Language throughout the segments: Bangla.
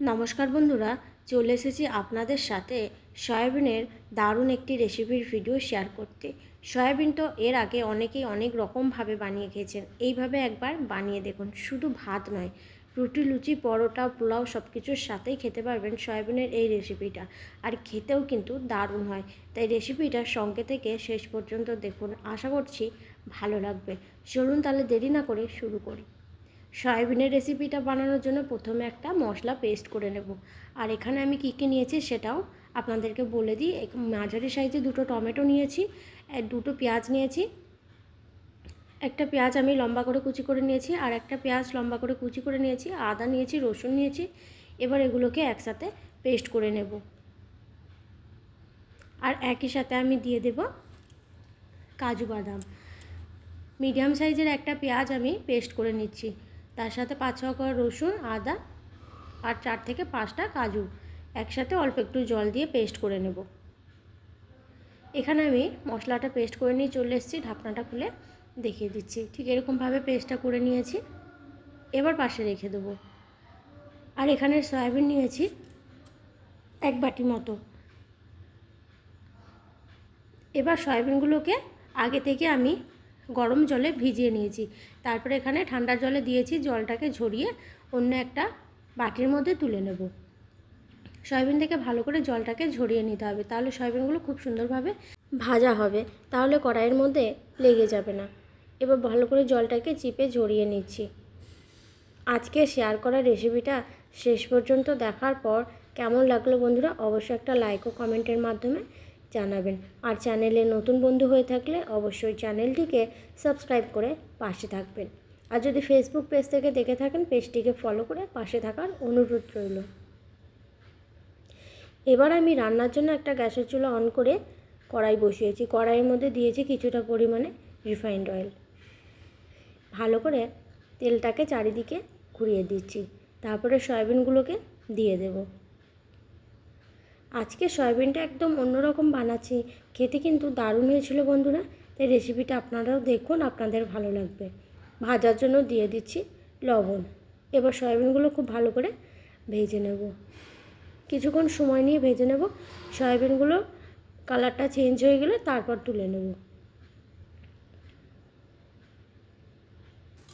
নমস্কার বন্ধুরা, চলে এসেছি আপনাদের সাথে সয়াবিনের দারুণ একটি রেসিপির ভিডিও শেয়ার করতে। সয়াবিন তো এর আগে অনেকেই অনেক রকমভাবে বানিয়ে খেয়েছেন। এইভাবে একবার বানিয়ে দেখুন, শুধু ভাত নয়, রুটি, লুচি, পরোটা, পোলাও সব কিছুর সাথেই খেতে পারবেন সয়াবিনের এই রেসিপিটা আর খেতেও কিন্তু দারুণ হয়। তাই রেসিপিটা সঙ্গে থেকে শেষ পর্যন্ত দেখুন। আশা করছি ভালো লাগবে। চলুন তাহলে দেরি না করে শুরু করি। সয়াবিনের রেসিপিটা বানানোর জন্য প্রথমে একটা মশলা পেস্ট করে নেব। আর এখানে আমি কী কী নিয়েছি সেটাও আপনাদেরকে বলে দিই। মাঝারি সাইজে দুটো টমেটো নিয়েছি দুটো পেঁয়াজ নিয়েছি। একটা পেঁয়াজ আমি লম্বা করে কুচি করে নিয়েছি আর একটা পেঁয়াজ লম্বা করে কুচি করে নিয়েছি। আদা নিয়েছি, রসুন নিয়েছি। এবার এগুলোকে একসাথে পেস্ট করে নেব। আর একই সাথে আমি দিয়ে দেব কাজু বাদাম। মিডিয়াম সাইজের একটা পেঁয়াজ আমি পেস্ট করে নিচ্ছি। তার সাথে পাঁচ ছ রসুন, আদা আর চার থেকে পাঁচটা কাজু একসাথে অল্প একটু জল দিয়ে পেস্ট করে নেব। এখানে আমি মশলাটা পেস্ট করে নিয়ে চলে এসেছি, ঢাকনাটা খুলে দেখিয়ে দিচ্ছি। ঠিক এরকমভাবে পেস্টটা করে নিয়েছি। এবার পাশে রেখে দেবো। আর এখানে সয়াবিন নিয়েছি এক বাটি মতো। এবার সয়াবিনগুলোকে আগে থেকে আমি গরম জলে ভিজিয়ে নিয়েছি। তারপরে এখানে ঠান্ডা জলে দিয়েছি, জলটাকে ঝরিয়ে অন্য একটা বাটির মধ্যে তুলে নেব। সয়াবিন থেকে ভালো করে জলটাকে ঝরিয়ে নিতে হবে, তাহলে সয়াবিনগুলো খুব সুন্দরভাবে ভাজা হবে, তাহলে কড়াইয়ের মধ্যে লেগে যাবে না। এবার ভালো করে জলটাকে চিপে ঝরিয়ে নিচ্ছি। আজকে শেয়ার করা রেসিপিটা শেষ পর্যন্ত দেখার পর কেমন লাগল বন্ধুরা, অবশ্যই একটা লাইক ও কমেন্টের মাধ্যমে জানাবেন। আর চ্যানেলে নতুন বন্ধু হয়ে থাকলে অবশ্যই চ্যানেলটিকে সাবস্ক্রাইব করে পাশে থাকবেন। আর যদি ফেসবুক পেজ থেকে দেখে থাকেন পেজটিকে ফলো করে পাশে থাকার অনুরোধ রইল। এবার আমি রান্নার জন্য একটা গ্যাসের চুলা অন করে কড়াই বসিয়েছি। কড়াইয়ের মধ্যে দিয়েছি কিছুটা পরিমাণে রিফাইন্ড অয়েল ভালো করে তেলটাকে চারিদিকে ঘুরিয়ে দিচ্ছি। তারপরে সয়াবিনগুলোকে দিয়ে দেব। আজকে সয়াবিনটা একদম অন্যরকম বানাচ্ছি। খেতে কিন্তু দারুণ হয়েছিল বন্ধুরা। তাই রেসিপিটা আপনারাও দেখুন, আপনাদের ভালো লাগবে। ভাজার জন্য দিয়ে দিচ্ছি লবণ। এবার সয়াবিনগুলো খুব ভালো করে ভেজে নেব। কিছুক্ষণ সময় নিয়ে ভেজে নেব। সয়াবিনগুলো কালারটা চেঞ্জ হয়ে গেলে তারপর তুলে নেব।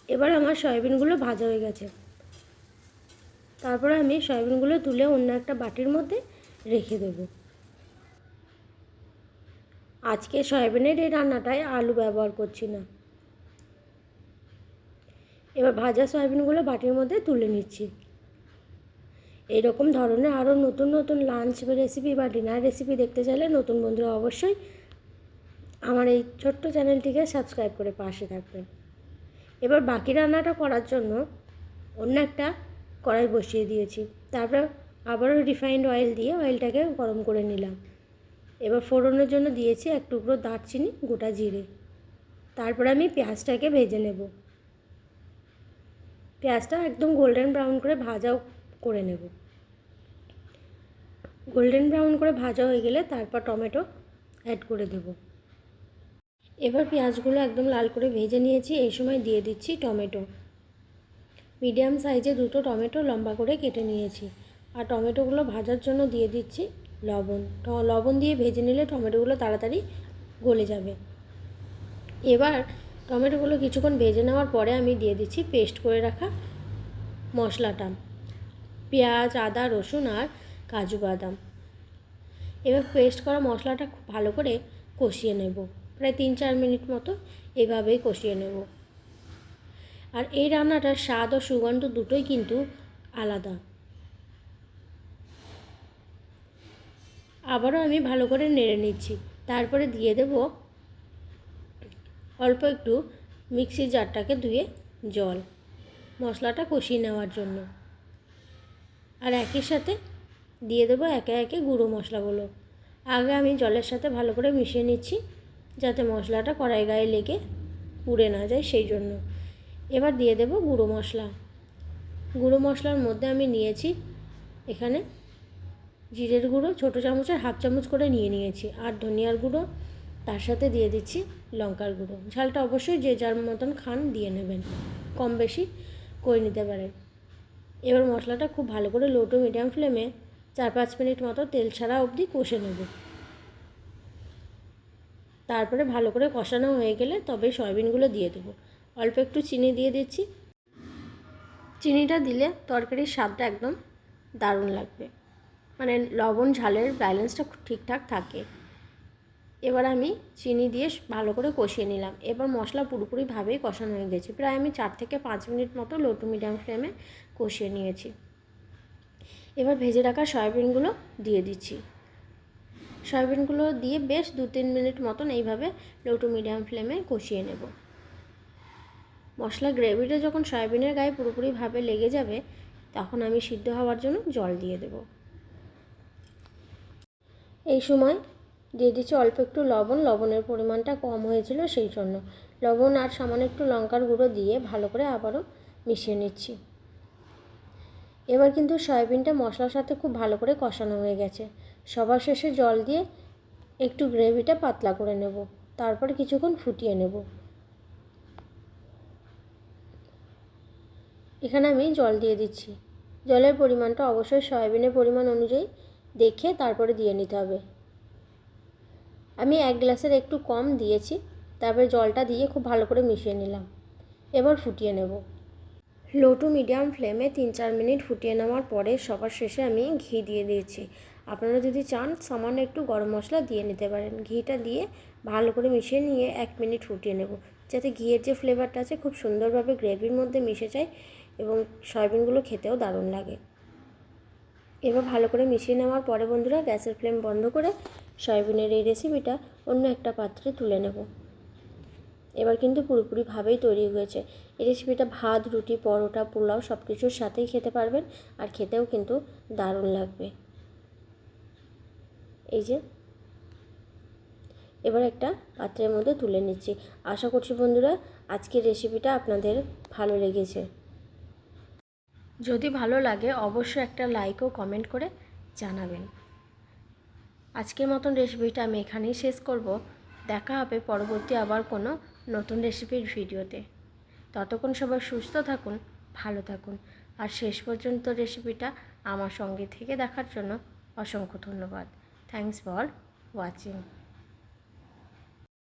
এবার আমার সয়াবিনগুলো ভাজা হয়ে গেছে। তারপরে আমি সয়াবিনগুলো তুলে অন্য একটা বাটির মধ্যে রেখে দেব। আজকে সয়াবিনের এই রান্নাটায় আলু ব্যবহার করছি না। এবার ভাজা সয়াবিনগুলো বাটির মধ্যে তুলে নিচ্ছি। এইরকম ধরনের আরও নতুন নতুন লাঞ্চ রেসিপি বা ডিনার রেসিপি দেখতে চাইলে নতুন বন্ধুরা অবশ্যই আমার এই ছোট্ট চ্যানেলটিকে সাবস্ক্রাইব করে পাশে থাকবেন। এবার বাকি রান্নাটা করার জন্য অন্য একটা কড়াই বসিয়ে দিয়েছি। তারপর আবারও রিফাইন্ড অয়েল দিয়ে অয়েলটাকে গরম করে নিলাম। এবার ফোড়নের জন্য দিয়েছি এক টুকরো দারচিনি, গোটা জিরে। তারপর আমি পেঁয়াজটাকে ভেজে নেব। পেঁয়াজটা একদম গোল্ডেন ব্রাউন করে ভাজাও করে নেব। গোল্ডেন ব্রাউন করে ভাজা হয়ে গেলে তারপর টমেটো অ্যাড করে দেব। এবার পেঁয়াজগুলো একদম লাল করে ভেজে নিয়েছি, এই সময় দিয়ে দিচ্ছি টমেটো। মিডিয়াম সাইজে দুটো টমেটো লম্বা করে কেটে নিয়েছি। আর টমেটোগুলো ভাজার জন্য দিয়ে দিচ্ছি লবণ। লবণ দিয়ে ভেজে নিলে টমেটোগুলো তাড়াতাড়ি গলে যাবে। এবার টমেটোগুলো কিছুক্ষণ ভেজে নেওয়ার পরে আমি দিয়ে দিচ্ছি পেস্ট করে রাখা মশলাটা। পেঁয়াজ, আদা, রসুন আর কাজু বাদাম। এবার পেস্ট করা মশলাটা খুব ভালো করে কষিয়ে নেব। প্রায় তিন চার মিনিট মতো এভাবেই কষিয়ে নেব। আর এই রান্নাটার স্বাদ ও সুগন্ধ দুটোই কিন্তু আলাদা। আবারও আমি ভালো করে নেড়ে নিচ্ছি। তারপরে দিয়ে দেব অল্প একটু মিক্সির জারটাকে ধুয়ে জল, মশলাটা কষিয়ে নেওয়ার জন্য। আর একই সাথে দিয়ে দেবো একে একে গুঁড়ো মশলাগুলো। আগে আমি জলের সাথে ভালো করে মিশিয়ে নিচ্ছি, যাতে মশলাটা কড়াই গায়ে লেগে পুড়ে না যায় সেই জন্য। এবার দিয়ে দেব গুঁড়ো মশলা। গুঁড়ো মশলার মধ্যে আমি নিয়েছি এখানে জিরের গুঁড়ো, ছোটো চামচের হাফ চামচ করে নিয়ে নিয়েছি। আর ধনিয়ার গুঁড়ো, তার সাথে দিয়ে দিচ্ছি লঙ্কার গুঁড়ো। ঝালটা অবশ্যই যে যার মতন খান দিয়ে নেবেন। কম বেশি করে নিতে পারেন। এবার মশলাটা খুব ভালো করে লো টু মিডিয়াম ফ্লেমে চার পাঁচ মিনিট মতো তেল ছাড়া অবধি কষে নেব। তারপরে ভালো করে কষানো হয়ে গেলে তবে সয়াবিনগুলো দিয়ে দেবো। অল্প একটু চিনি দিয়ে দিচ্ছি। চিনিটা দিলে তরকারির স্বাদটা একদম দারুণ লাগবে। মানে লবণ ঝালের ব্যালেন্সটা ঠিকঠাক থাকে। এবার আমি চিনি দিয়ে ভালো করে কষিয়ে নিলাম। এবার মশলা পুরোপুরিভাবেই কষানো হয়ে গেছে। প্রায় আমি চার থেকে পাঁচ মিনিট মতো লো টু মিডিয়াম ফ্লেমে কষিয়ে নিয়েছি। এবার ভেজে রাখা সয়াবিনগুলো দিয়ে দিচ্ছি। সয়াবিনগুলো দিয়ে বেশ দু তিন মিনিট মতন এইভাবে লো টু মিডিয়াম ফ্লেমে কষিয়ে নেব। মশলা গ্রেভিটা যখন সয়াবিনের গায়ে পুরোপুরিভাবে লেগে যাবে, তখন আমি সিদ্ধ হওয়ার জন্য জল দিয়ে দেব। এই সময় দিয়ে দিচ্ছি অল্প একটু লবণ, লবণের পরিমাণটা কম হয়েছিল সেই জন্য। লবণ আর সামান্য একটু লঙ্কার গুঁড়ো দিয়ে ভালো করে আবারও মিশিয়ে নিচ্ছি। এবার কিন্তু সয়াবিনটা মশলার সাথে খুব ভালো করে কষানো হয়ে গেছে। সবার শেষে জল দিয়ে একটু গ্রেভিটা পাতলা করে নেব, তারপর কিছুক্ষণ ফুটিয়ে নেব। এখানে আমি জল দিয়ে দিচ্ছি। জলের পরিমাণটা অবশ্যই সয়াবিনের পরিমাণ অনুযায়ী দেখে তারপরে দিয়ে নিতে হবে। আমি এক গ্লাসের একটু কম দিয়েছি, তারপরে জলটা দিয়ে খুব ভালো করে মিশিয়ে নিলাম। এবার ফুটিয়ে নেব। লো টু মিডিয়াম ফ্লেমে তিন চার মিনিট ফুটিয়ে নেওয়ার পরে সবার শেষে আমি ঘি দিয়ে দিয়েছি। আপনারা যদি চান, সামান্য একটু গরম মশলা দিয়ে নিতে পারেন। ঘিটা দিয়ে ভালো করে মিশিয়ে নিয়ে এক মিনিট ফুটিয়ে নেব। যাতে ঘিয়ের যে ফ্লেভারটা আছে, খুব সুন্দরভাবে গ্রেভির মধ্যে মিশে যায় এবং সয়াবিনগুলো খেতেও দারুণ লাগে। এবার ভালো করে মিশিয়ে নেওয়ার পরে বন্ধুরা গ্যাসের ফ্লেম বন্ধ করে সয়াবিনের এই রেসিপিটা অন্য একটা পাত্রে তুলে নেব। এবার কিন্তু পুরোপুরিভাবেই তৈরি হয়েছে। এই রেসিপিটা ভাত, রুটি, পরোটা, পোলাও সব কিছুর সাথেই খেতে পারবেন আর খেতেও কিন্তু দারুণ লাগবে। এই যে এবার একটা পাত্রের মধ্যে তুলে নিচ্ছি। আশা করছি বন্ধুরা আজকের রেসিপিটা আপনাদের ভালো লেগেছে। যদি ভালো লাগে, অবশ্যই একটা লাইক ও কমেন্ট করে জানাবেন। আজকের মতন রেসিপিটা আমি এখানেই শেষ করব। দেখা হবে পরবর্তী আবার কোনো নতুন রেসিপির ভিডিওতে ততক্ষণ সবাই সুস্থ থাকুন, ভালো থাকুন। আর শেষ পর্যন্ত রেসিপিটা আমার সঙ্গে থেকে দেখার জন্য অসংখ্য ধন্যবাদ। Thanks for watching